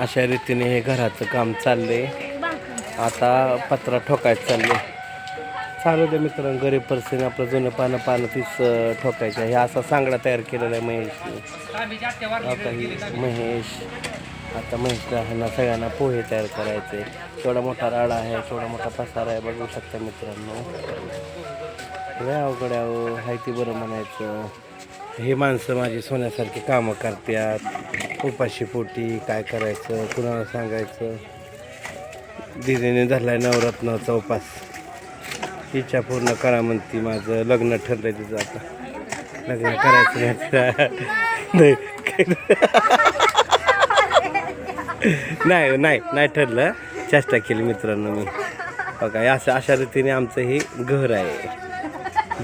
अशा रीतीने हे घराचं काम चाललंय. आता पत्रा ठोकायचं चाललंय. चालू दे मित्रांनो गरीब पर्सन आपलं जुनं पानं पानं तीच ठोकायचं हे असा सांगडा तयार केलेला आहे महेशने आता ही महेश आता महेशला ह्यांना सगळ्यांना पोहे तयार करायचे. थोडा मोठा राडा आहे थोडा मोठा पसारा आहे बघू शकता मित्रांनो. लय अवघड अहो. हाय ती बरं म्हणायचं. हे माणसं माझी सोन्यासारखी कामं करतात. उपाशी पोटी काय करायचं कुणाला सांगायचं? दिदीने धरलाय नवरत्नाचा उपास. इच्छा पूर्ण करा म्हणती माझं लग्न ठरलंय तिचं आता. लग्न करायचं नाही नाही. नाही नाही ठरलं. चेष्टा केली मित्रांनो मी. बघा असं अशा रीतीने आमचं हे घर आहे.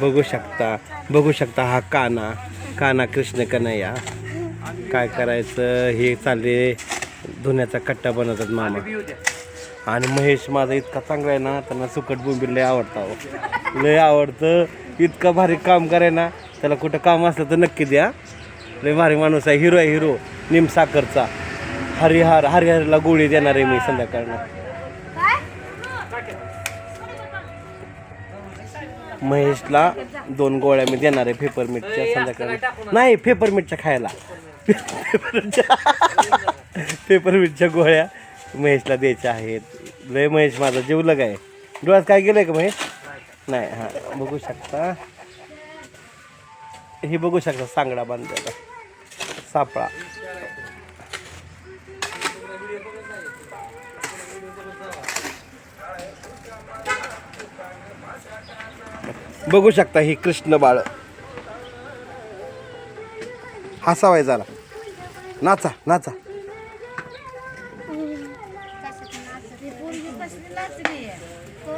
बघू शकता बघू शकता हा काना. काना कृष्ण कन्हैया. काय करायचं? हे चालले. धुण्याचा कट्टा बनवतात मामा. आणि महेश माझा इतका चांगला आहे ना त्यांना सुकट बोंबील लय आवडतं अहो. लय आवडतं. इतकं भारी काम कराय ना त्याला कुठं काम असलं तर नक्की द्या. लय भारी माणूस आहे हिरो आहे हिरो. निमसाकरचा हरिहर हरिहरला गोळी देणार आहे मी संध्याकाळला महेशला दोन गोळ्या मी देणार आहे पेपरमिटच्या संध्याकाळी. नाही पेपरमिटच्या खायला. पेपरमिटच्या गोळ्या महेशला द्यायच्या आहेत. लय महेश माझा जीवलग आहे. डोळ्यात काय गेलं का महेश? नाही हां बघू शकता. हे बघू शकता सांगडा बांधलेला. सापळा. बघू शकता ही कृष्ण बाळ. हसावाय झाला. नाचा नाचा.